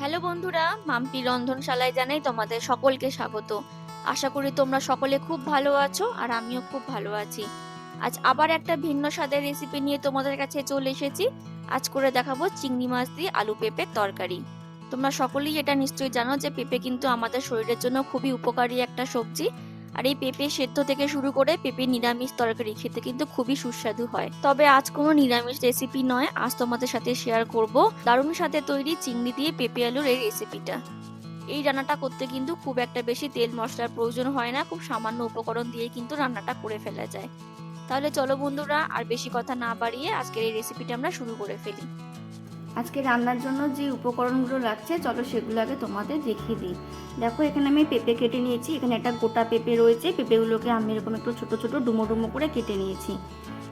Hello বন্ধুরা, মাম্পি রন্ধনশালায় জানাই তোমাদের সকলকে স্বাগত। আশা করি তোমরা সকলে খুব ভালো আছো আর আমিও খুব ভালো আছি। আজ আবার একটা ভিন্ন স্বাদের রেসিপি নিয়ে তোমাদের কাছে চলে এসেছি। আজ করে দেখাবো চিংড়ি মাছ দিয়ে আলু পেঁপের তরকারি। তোমরা সকলেই এটা নিশ্চয়ই জানো যে পেঁপে কিন্তু আমাদের শরীরের জন্য খুবই উপকারী একটা সবজি। আর এই পেঁপে সেদ্ধ থেকে শুরু করে পেঁপে নিরামিষ তরকারি খেতে কিন্তু খুবই সুস্বাদু হয়। তবে আজ কোনো নিরামিষ রেসিপি নয়, আজ তোমাদের সাথে শেয়ার করব দারুণ সাথে তৈরি চিংড়ি দিয়ে পেঁপে আলুর এই রেসিপিটা এই রান্নাটা করতে কিন্তু খুব একটা বেশি তেল মশলার প্রয়োজন হয় না, খুব সামান্য উপকরণ দিয়ে কিন্তু রান্নাটা করে ফেলা যায়। তাহলে চলো বন্ধুরা, আর বেশি কথা না বাড়িয়ে আজকের এই রেসিপিটা আমরা শুরু করে ফেলি। আজকে রান্নার জন্য যে উপকরণগুলো লাগছে, চলো সেগুলো আগে তোমাদের দেখিয়ে দিই। দেখো, এখানে আমি পেঁপে কেটে নিয়েছি। এখানে একটা গোটা পেঁপে রয়েছে। পেঁপেগুলোকে আমি এরকম একটু ছোটো ছোটো, ডুমো ডুমো করে কেটে নিয়েছি।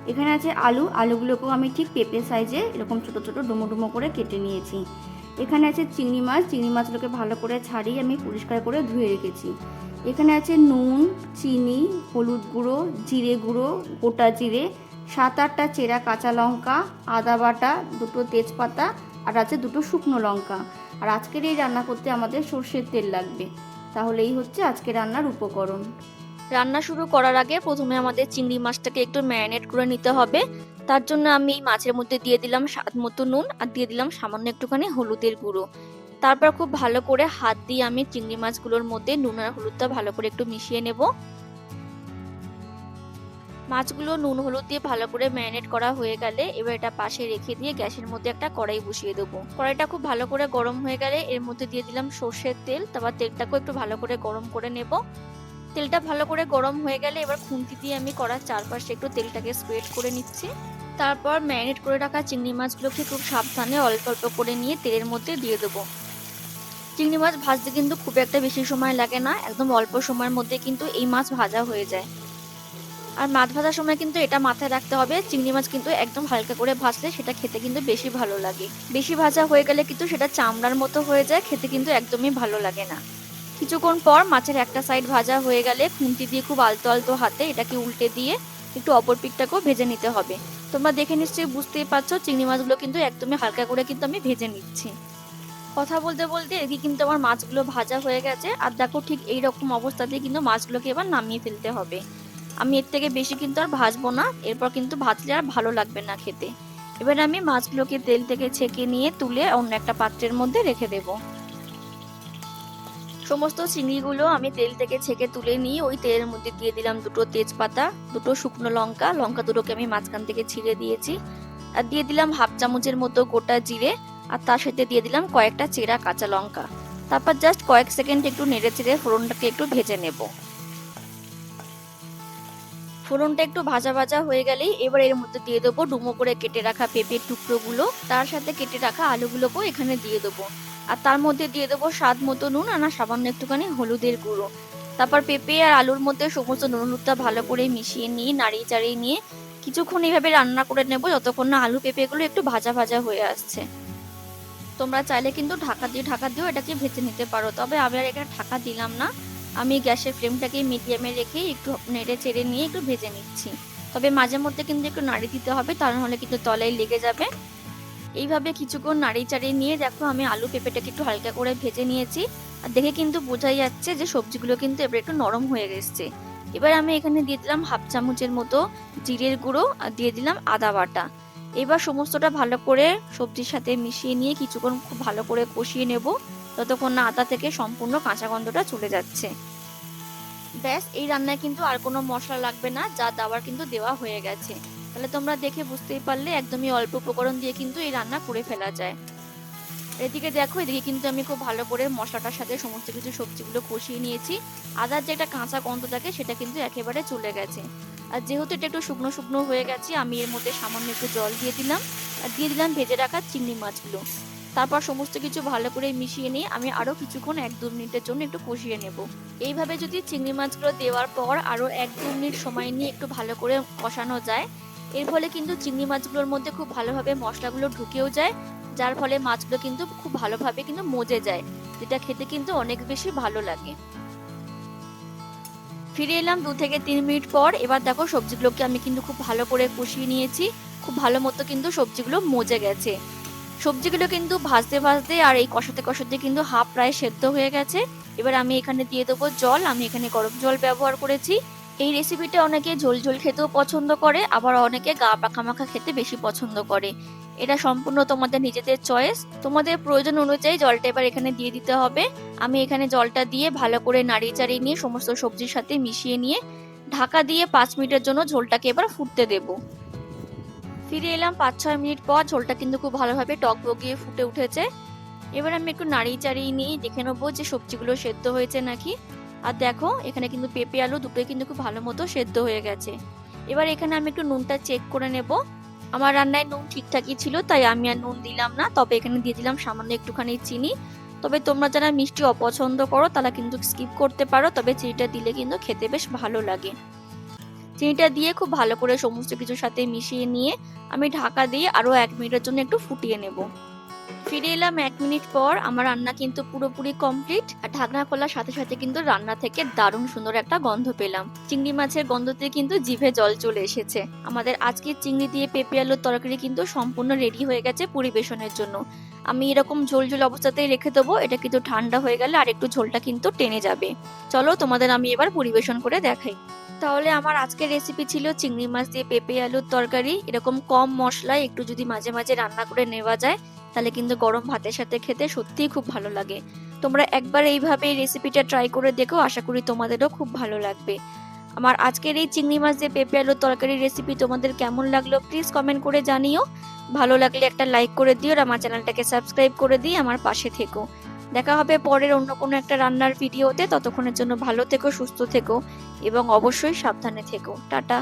এখানে আছে আলু। আলুগুলোকেও আমি ঠিক পেঁপে সাইজে এরকম ছোটো ছোটো, ডুমো ডুমো করে কেটে নিয়েছি। এখানে আছে চিংড়ি মাছ। চিংড়ি মাছগুলোকে ভালো করে ছাড়িয়ে আমি পরিষ্কার করে ধুয়ে রেখেছি। এখানে আছে নুন, চিনি, হলুদ গুঁড়ো, জিরে গুঁড়ো, গোটা জিরে সাত আটটা চেরা কাঁচা লঙ্কা, আদা বাটা, দুটো তেজপাতা, আর আছে দুটো শুকনো লঙ্কা। আর আজকের এই রান্না করতে আমাদের সর্ষের তেল লাগবে। তাহলে এই হচ্ছে আজকে রান্নার উপকরণ। রান্না শুরু করার আগে প্রথমে আমাদের চিংড়ি মাছটাকে একটু ম্যারিনেট করে নিতে হবে। তার জন্য আমি এই মাছের মধ্যে দিয়ে দিলাম স্বাদ মতো নুন আর দিয়ে দিলাম সামান্য একটুখানি হলুদের গুঁড়ো। তারপর খুব ভালো করে হাত দিয়ে আমি চিংড়ি মাছগুলোর মধ্যে নুন আর হলুদটা ভালো করে একটু মিশিয়ে নেব। মাছগুলো নুন, হলুদ দিয়ে ভালো করে ম্যারিনেট করা হয়ে গেলে এবার এটা পাশে রেখে দিয়ে গ্যাসের মধ্যে একটা কড়াই বসিয়ে দেবো। কড়াইটা খুব ভালো করে গরম হয়ে গেলে এর মধ্যে দিয়ে দিলাম সর্ষের তেল। তারপর তেলটাকেও একটু ভালো করে গরম করে নেব। তেলটা ভালো করে গরম হয়ে গেলে এবার খুন্তি দিয়ে আমি কড়ার চারপাশে একটু তেলটাকে স্প্রেড করে নিচ্ছি। তারপর ম্যারিনেট করে রাখা চিংড়ি মাছগুলোকে খুব সাবধানে অল্প অল্প করে নিয়ে তেলের মধ্যে দিয়ে দেবো। চিংড়ি মাছ ভাজতে কিন্তু খুব একটা বেশি সময় লাগে না। একদম অল্প সময়ের মধ্যে কিন্তু এই মাছ ভাজা হয়ে যায়। আর মাছ ভাজার সময় কিন্তু এটা মাথায় রাখতে হবে। চিংড়ি মাছ কিন্তু একদম হালকা করে ভাজলে সেটা খেতে কিন্তু বেশি ভালো লাগে। বেশি ভাজা হয়ে গেলে কিন্তু সেটা চামড়ার মতো হয়ে যায়, খেতে কিন্তু একদমই ভালো লাগে না। কিছুক্ষণ পর মাছের একটা সাইড ভাজা হয়ে গেলে খুন্তি দিয়ে খুব আলতো আলতো হাতে এটাকে উল্টে দিয়ে একটু অপর পিকটাকেও ভেজে নিতে হবে। তোমরা দেখে নিশ্চয়ই বুঝতেই পারছ, চিংড়ি মাছগুলো কিন্তু একদমই হালকা করে কিন্তু আমি ভেজে নিচ্ছি। কথা বলতে বলতে এদিকে কিন্তু আমার মাছগুলো ভাজা হয়ে গেছে। আর দেখো ঠিক এই রকম অবস্থাতে কিন্তু মাছগুলোকে এবার নামিয়ে ফেলতে হবে। আমি এর থেকে বেশি কিন্তু আর ভাজবো না। এরপর কিন্তু ভাজলে আর ভালো লাগবে না খেতে। এবার আমি মাছগুলোকে তেল থেকে ছেঁকে নিয়ে তুলে অন্য একটা পাত্রের মধ্যে রেখে দেব। সমস্ত চিংড়িগুলো আমি তেল থেকে ছেঁকে তুলে নিয়ে ওই তেলের মধ্যে দিয়ে দিলাম দুটো তেজপাতা, দুটো শুকনো লঙ্কা। লঙ্কা দুটোকে আমি মাঝখান থেকে ছিঁড়ে দিয়েছি। আর দিয়ে দিলাম হাফ চামচের মতো গোটা জিরে। আর তার সাথে দিয়ে দিলাম কয়েকটা চেরা কাঁচা লঙ্কা। তারপর জাস্ট কয়েক সেকেন্ড একটু নেড়ে চেড়ে ফোড়নটাকে একটু ভেজে নেব। ফোড়নটা একটু ভাজা ভাজা হয়ে গেলেই এবার এর মধ্যে দিয়ে দেবো ডুমো করে কেটে রাখা পেঁপের টুকরোগুলো। তার সাথে কেটে রাখা আলুগুলোকেও এখানে দিয়ে দেবো। আর তার মধ্যে দিয়ে দেবো স্বাদ মতো নুন আর সামান্য একটুখানি হলুদের গুঁড়ো। তারপর পেঁপে আর আলুর মধ্যে সমস্ত নুন হলুদটা ভালো করে মিশিয়ে নিয়ে, নাড়িয়ে চাড়িয়ে নিয়ে কিছুক্ষণ এইভাবে রান্না করে নেব যতক্ষণ না আলু পেঁপেগুলো একটু ভাজা ভাজা হয়ে আসছে। তোমরা চাইলে কিন্তু ঢাকা দিয়ে, ঢাকা দিয়েও এটাকে ভেজে নিতে পারো। তবে আমি আর এখানে ঢাকা দিলাম না। আমি গ্যাসের ফ্লেমটাকে মিডিয়ামে রেখে একটু নেড়ে চেড়ে নিয়ে একটু ভেজে নিচ্ছি। তবে মাঝে মধ্যে কিন্তু একটু নাড়ি দিতে হবে, তা নাহলে কিন্তু তলায় লেগে যাবে। এইভাবে কিছুক্ষণ নাড়ি চাড়িয়ে নিয়ে দেখো আমি আলু পেঁপেটাকে একটু হালকা করে ভেজে নিয়েছি। আর দেখে কিন্তু বোঝাই যাচ্ছে যে সবজিগুলো কিন্তু এবার একটু নরম হয়ে গেছে এবার আমি এখানে দিয়ে দিলাম হাফ চামচের মতো জিরের গুঁড়ো আর দিয়ে দিলাম আদা বাটা। এবার সমস্তটা ভালো করে সবজির সাথে মিশিয়ে নিয়ে কিছুক্ষণ খুব ভালো করে কষিয়ে নেব। ততক্ষণ না আদা থেকে সম্পূর্ণ কাঁচা গন্ধটা চলে যাচ্ছে। ব্যাস, এই রান্নায় কিন্তু আর কোনো মশলা লাগবে না, যা দাবার কিন্তু দেওয়া হয়ে গেছে। তাহলে তোমরা দেখে বুঝতেই পারলে একদমই অল্প উপকরণ দিয়ে কিন্তু এই রান্না করে ফেলা যায়। এদিকে দেখো, এদিকে কিন্তু আমি খুব ভালো করে মশলাটার সাথে সমস্ত কিছু সবজিগুলো কষিয়ে নিয়েছি। আদার যে একটা কাঁচা গন্ধ থাকে, সেটা কিন্তু একেবারে চলে গেছে। আর যেহেতু এটা একটু শুকনো শুকনো হয়ে গেছে, আমি এর মধ্যে সামান্য একটু জল দিয়ে দিলাম। আর দিয়ে দিলাম ভেজে রাখা চিংড়ি মাছগুলো। তারপর সমস্ত কিছু ভালো করে মিশিয়ে নিয়ে আমি আরও কিছুক্ষণ এক দু মিনিটের জন্য একটু কষিয়ে নেব। এইভাবে যদি চিংড়ি মাছগুলো দেওয়ার পর আরও এক দু মিনিট সময় নিয়ে একটু ভালো করে কষানো যায়, এর ফলে কিন্তু চিংড়ি মাছগুলোর মধ্যে খুব ভালোভাবে মশলাগুলো ঢুকেও যায়, যার ফলে মাছগুলো কিন্তু খুব ভালোভাবে কিন্তু মজে যায়। যেটা খেতে কিন্তু অনেক বেশি ভালো লাগে। ফিরে এলাম দু থেকে তিন মিনিট পর। এবার দেখো সবজিগুলোকে আমি কিন্তু খুব ভালো করে কষিয়ে নিয়েছি। খুব ভালো মতো কিন্তু সবজিগুলো মজে গেছে। সবজিগুলো কিন্তু ভাজতে ভাজতে আর এই কষাতে কষাতে কিন্তু হাফ প্রায় সেদ্ধ হয়ে গেছে। এবার আমি এখানে দিয়ে দেবো জল। আমি এখানে গরম জল ব্যবহার করেছি। এই রেসিপিটা অনেকে ঝোল ঝোল খেতেও পছন্দ করে, আবার অনেকে গা পাখা মাখা খেতে বেশি পছন্দ করে। এটা সম্পূর্ণ তোমাদের নিজেদের চয়েস তোমাদের প্রয়োজন অনুযায়ী জলটা এবার এখানে দিয়ে দিতে হবে। আমি এখানে জলটা দিয়ে ভালো করে নাড়িয়ে চাড়িয়ে নিয়ে সমস্ত সবজির সাথে মিশিয়ে নিয়ে ঢাকা দিয়ে পাঁচ মিনিটের জন্য ঝোলটাকে এবার ফুটতে দেবো। ফিরে এলাম পাঁচ, ছয় মিনিট পর ঝোলটা কিন্তু খুব ভালোভাবে টক বগিয়ে ফুটে উঠেছে। এবার আমি একটু নাড়িয়ে চাড়িয়ে নিয়ে দেখে নেব যে সবজিগুলো সেদ্ধ হয়েছে নাকি। আর দেখো, এখানে কিন্তু পেঁপে, আলু দুটোই কিন্তু খুব ভালো মতো সেদ্ধ হয়ে গেছে। এবার এখানে আমি একটু নুনটা চেক করে নেব। আমার রান্নায় নুন ঠিকঠাকই ছিল, তাই আমি আর নুন দিলাম না। তবে এখানে দিয়ে দিলাম সামান্য একটুখানি চিনি। তবে তোমরা যারা মিষ্টি অপছন্দ করো, তারা কিন্তু স্কিপ করতে পারো। তবে চিনিটা দিলে কিন্তু খেতে বেশ ভালো লাগে। চিনিটা দিয়ে খুব ভালো করে সমস্ত কিছুর সাথে মিশিয়ে নিয়ে আমি ঢাকা দিয়ে আরও এক মিনিটের জন্য একটু ফুটিয়ে নেব। ফিরে এলাম এক মিনিট পর। আমার রান্না কিন্তু পুরোপুরি কমপ্লিট আর ঢাকনা খোলার সাথে সাথে কিন্তু রান্না থেকে দারুণ সুন্দর একটা গন্ধ পেলাম। চিংড়ি মাছের গন্ধতে কিন্তু জিভে জল চলে এসেছে। আমাদের আজকে চিংড়ি দিয়ে পেঁপে আলুর তরকারি কিন্তু সম্পূর্ণ রেডি হয়ে গেছে পরিবেশনের জন্য। আমি এরকম ঝোল ঝোল অবস্থাতেই রেখে দেবো, এটা কিন্তু ঠান্ডা হয়ে গেলে আর একটু ঝোলটা কিন্তু টেনে যাবে। চলো তোমাদের আমি এবার পরিবেশন করে দেখাই। তাহলে আমার আজকের রেসিপি ছিল চিংড়ি মাছ দিয়ে পেঁপে আলুর তরকারি। এরকম কম মশলায় একটু যদি মাঝে মাঝে রান্না করে নেওয়া যায় তাহলে কিন্তু গরম ভাতের সাথে খেতে সত্যিই খুব ভালো লাগে। তোমরা একবার এইভাবে এই রেসিপিটা ট্রাই করে দেখো, আশা করি তোমাদেরও খুব ভালো লাগবে। আমার আজকের এই চিংড়ি মাছ দিয়ে পেঁপে আলুর তরকারি রেসিপি তোমাদের কেমন লাগল প্লিজ কমেন্ট করে জানিও। ভালো লাগলে একটা লাইক করে দিও আর আমার চ্যানেলটাকে সাবস্ক্রাইব করে দিই আমার পাশে থেকো। দেখা হবে পরের অন্য কোনো একটা রান্নার ভিডিওতে ততক্ষণের জন্য ভালো থেকো, সুস্থ থেকো এবং অবশ্যই সাবধানে থেকো। টাটা।